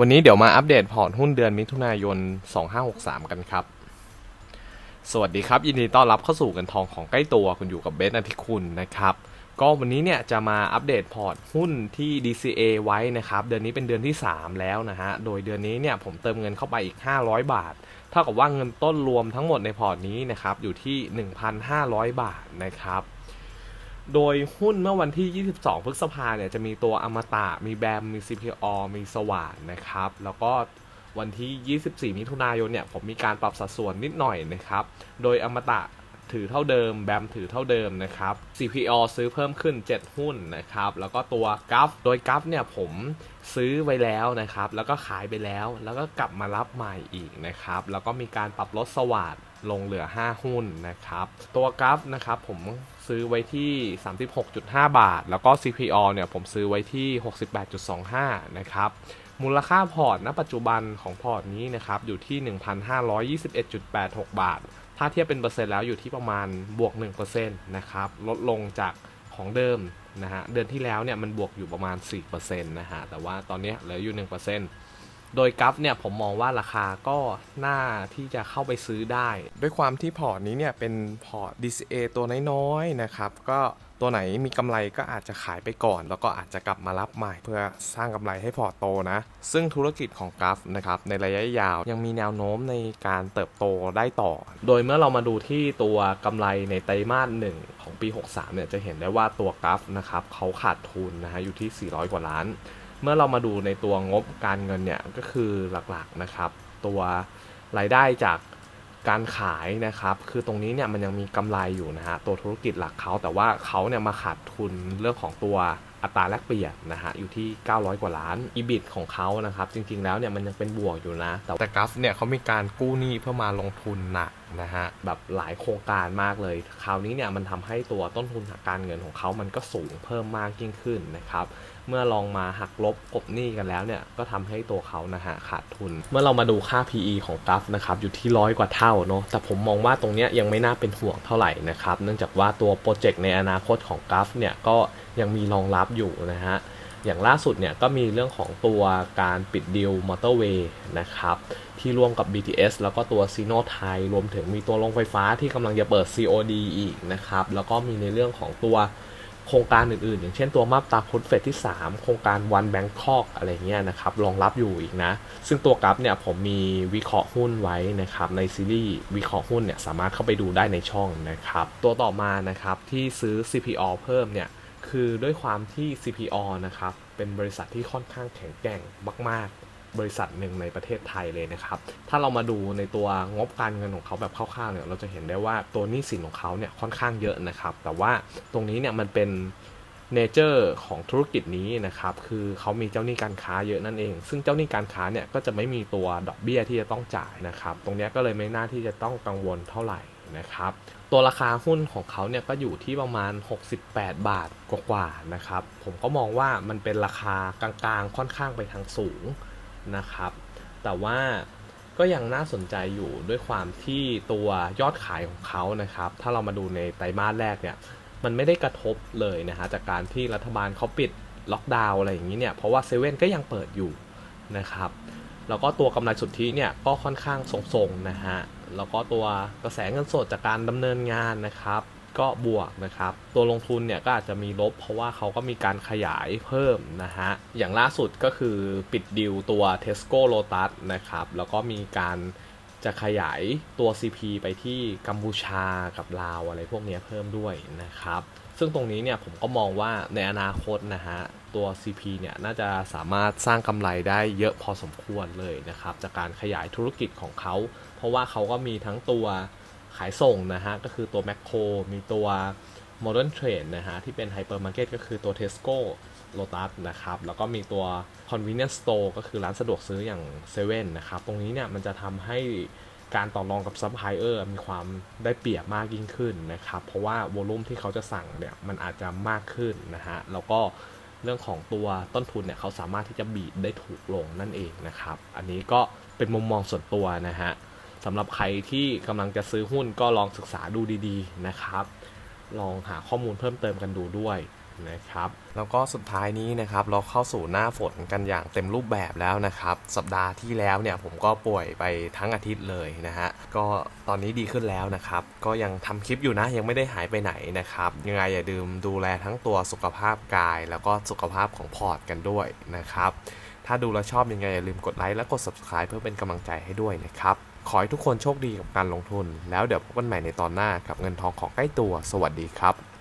วันนี้เดี๋ยวมาอัปเดตพอร์ตหุ้นเดือนมิถุนายน 2563 กันครับ สวัสดีครับ ยินดีต้อนรับเข้าสู่กันทองของใกล้ตัวคุณอยู่กับเบสอาทิคุณนะครับ ก็วันนี้เนี่ยจะมาอัปเดตพอร์ตหุ้นที่ DCA ไว้นะครับ เดือนนี้เป็นเดือนที่ 3 แล้วนะฮะ โดยเดือนนี้เนี่ยผมเติมเงินเข้าไปอีก 500 บาท เท่ากับว่าเงินต้นรวมทั้งหมดในพอร์ตนี้นะครับอยู่ที่ 1,500 บาทนะครับ โดยหุ้นเมื่อวันที่ 22 พฤษภาเนี่ยจะมีตัวอมตะ มีแบม มี CPO มีสว่านนะครับ แล้วก็วันที่ 24 มิถุนายนเนี่ยผมมีการปรับสัดส่วนนิดหน่อยนะครับ โดยอมตะ ถือเท่าเดิม แบมถือเท่าเดิมนะครับ CPO ซื้อเพิ่มขึ้น 7 หุ้นนะครับ แล้วก็ตัวกัฟโดยกัฟเนี่ยผมซื้อไว้แล้วนะครับ แล้วก็ขายไปแล้ว แล้วก็กลับมารับใหม่อีกนะครับ แล้วก็มีการปรับลดสวัสดลงเหลือ 5 หุ้นนะครับ ตัวกัฟนะครับผมซื้อไว้ที่ 36.5 บาท แล้วก็ CPO เนี่ยผมซื้อไว้ที่ 68.25 นะครับ มูลค่าพอร์ตณปัจจุบันของพอร์ตนี้นะครับ อยู่ที่ 1,521.86 บาท ถ้าเทียบเป็นเปอร์เซ็นต์แล้วอยู่ที่ประมาณบวก1%นะครับลดลงจากของเดิมนะฮะเดือนที่แล้วเนี่ยมันบวกอยู่ประมาณ4%นะฮะแต่ว่าตอนนี้เหลืออยู่1% โดยกัฟเนี่ยผมมองว่าราคาก็น่าที่จะเข้าไปซื้อได้ ด้วยความที่พอร์ตนี้เนี่ยเป็นพอร์ต DCA ตัวน้อยๆนะครับก็ตัวไหนมีกำไรก็อาจจะขายไปก่อน แล้วก็อาจจะกลับมารับใหม่เพื่อสร้างกำไรให้พอร์ตโตนะ ซึ่งธุรกิจของกัฟนะครับในระยะยาวยังมีแนวโน้มในการเติบโตได้ต่อ โดยเมื่อเรามาดูที่ตัวกำไรในไตรมาสหนึ่งของปี 63เนี่ยจะเห็นได้ว่าตัวกัฟนะครับเขาขาดทุนนะฮะอยู่ที่ 400 กว่าล้าน เมื่อเรามาดูในตัวงบการเงินเนี่ยก็คือหลักๆนะครับ ตัวรายได้จากการขายนะครับ คือตรงนี้เนี่ยมันยังมีกำไรอยู่นะฮะตัวธุรกิจหลักเขาแต่ว่าเขาเนี่ยมาขาดทุนเรื่องของตัว อัตราแลกเปลี่ยนนะฮะอยู่ที่ 900 กว่าล้าน EBIT ของเขานะครับ จริงๆ แล้วเนี่ยมันยังเป็นบวกอยู่นะ แต่กัฟเนี่ยเขามีการกู้หนี้เพื่อมาลงทุนหนักนะฮะแบบหลายโครงการมากเลย คราวนี้เนี่ยมันทำให้ตัวต้นทุนทางการเงินของเขามันก็สูงเพิ่มมากยิ่งขึ้นนะครับเมื่อลองมาหักลบกบหนี้กันแล้วเนี่ยก็ทำให้ตัวเขานะฮะขาดทุน เมื่อเรามาดูค่า PE ของกัฟนะครับอยู่ที่ร้อยกว่าเท่าเนาะแต่ผมมองว่าตรงเนี้ยยังไม่น่าเป็นห่วงเท่าไหร่นะครับเนื่องจากว่าตัวโปรเจกต์ในอนาคตของกัฟเนี่ยก็ยังมีรองรับอยู่นะฮะ อย่างล่าสุดเนี่ยก็มีเรื่องของตัวการปิดดีลมอเตอร์เวย์นะครับ ที่ร่วมกับ BTS แล้วก็ตัวซีโนไทยรวมถึงมีตัวโรงไฟฟ้าที่กำลังจะเปิด COD อีกนะครับ แล้วก็มีในเรื่องของตัวโครงการอื่น ๆ อย่างเช่นตัวมาบตาพุทธเฟสที่ 3 โครงการวันแบงคอกอะไรเงี้ยนะครับรองรับอยู่อีกนะ ซึ่งตัวกราฟเนี่ยผมมีวิเคราะห์หุ้นไว้นะครับในซีรีส์วิเคราะห์หุ้นเนี่ยสามารถเข้าไปดูได้ในช่องนะครับ ตัวต่อมานะครับที่ซื้อ CPO เพิ่มเนี่ย คือด้วยความที่ CPO นะครับ เป็นบริษัทที่ค่อนข้างแข็งแกร่งมาก ๆ บริษัทหนึ่งในประเทศไทยเลยนะครับ ถ้าเรามาดูในตัวงบการเงินของเขาแบบคร่าวๆเนี่ย เราจะเห็นได้ว่าตัวหนี้สินของเขาเนี่ยค่อนข้างเยอะนะครับ แต่ว่าตรงนี้เนี่ยมันเป็นเนเจอร์ของธุรกิจนี้นะครับ คือเขามีเจ้าหนี้การค้าเยอะนั่นเอง ซึ่งเจ้าหนี้การค้าเนี่ยก็จะไม่มีตัวดอกเบี้ยที่จะต้องจ่ายนะครับ ตรงนี้ก็เลยไม่น่าที่จะต้องกังวลเท่าไหร่ นะครับ ตัวราคาหุ้นของเขาเนี่ยก็อยู่ที่ประมาณ 68 บาทกว่าๆนะครับ ผมก็มองว่ามันเป็นราคากลางๆ ค่อนข้างไปทางสูงนะครับ แต่ว่าก็ยังน่าสนใจอยู่ด้วยความที่ตัวยอดขายของเขานะครับ ถ้าเรามาดูในไตรมาสแรกเนี่ย มันไม่ได้กระทบเลยนะฮะจากการที่รัฐบาลเขาปิดล็อกดาวน์อะไรอย่างนี้เนี่ย เพราะว่าเซเว่นก็ยังเปิดอยู่นะครับ แล้วก็ตัวกำไรสุทธิเนี่ยก็ค่อนข้างทรงๆนะฮะแล้วก็ตัวกระแสเงินสดจากการดำเนินงานนะครับก็บวกนะครับ ตัวลงทุนเนี่ยก็อาจจะมีลบ เพราะว่าเขาก็มีการขยายเพิ่มนะฮะ อย่างล่าสุดก็คือปิดดิวตัว Tesco Lotus นะครับ แล้วก็มีการ จะขยายตัว CP ไปที่กัมพูชากับลาวอะไรพวกนี้เพิ่มด้วยนะครับ ซึ่งตรงนี้เนี่ยผมก็มองว่าในอนาคตนะฮะตัว CP เนี่ยน่าจะสามารถสร้างกำไรได้เยอะพอสมควรเลยนะครับ จากการขยายธุรกิจของเขา เพราะว่าเขาก็มีทั้งตัวขายส่งนะฮะก็คือตัว m ม c โครมีตัว Modern Trade นะฮะที่เป็นไฮเปอร์มาร์เก็ตก็คือตัว Tesco Lotus นะครับ แล้วก็มีตัว Convenience Store ก็คือร้านสะดวกซื้ออย่าง7 e เ e ่ e นะครับ ตรงนี้เนี่ยมันจะทำให้การต่อรองกับซัพพลายเออร์มีความได้เปรียบมากยิ่งขึ้นนะครับ เพราะว่าโวลุ่มที่เขาจะสั่งเนี่ยมันอาจจะมากขึ้นนะฮะ แล้วก็เรื่องของตัวต้นทุนเนี่ยเขาสามารถที่จะบีบได้ถูกลงนั่นเองนะครับ อันนี้ก็เป็นมุมมองส่วนตัวนะฮะสำหรับใครที่กำลังจะซื้อหุ้นก็ลองศึกษาดูดีๆนะครับ ลองหาข้อมูลเพิ่มเติมกันดูด้วย นะครับแล้วก็สุดท้ายนี้นะครับเราเข้าสู่หน้าฝนกันอย่างเต็มรูปแบบแล้วนะครับ สัปดาห์ที่แล้วเนี่ยผมก็ป่วยไปทั้งอาทิตย์เลยนะฮะก็ตอนนี้ดีขึ้นแล้วนะครับ ก็ยังทำคลิปอยู่นะยังไม่ได้หายไปไหนนะครับยังไงอย่าลืมดูแลทั้งตัวสุขภาพกาย แล้วก็สุขภาพของพอร์ตกันด้วยนะครับ ถ้าดูแลชอบยังไงอย่าลืมกดไลค์และกด subscribe เพื่อเป็นกำลังใจให้ด้วยนะครับขอให้ทุกคนโชคดีกับการลงทุน แล้วเดี๋ยวพบกันใหม่ในตอนหน้ากับเงินทองของใกล้ตัว สวัสดีครับ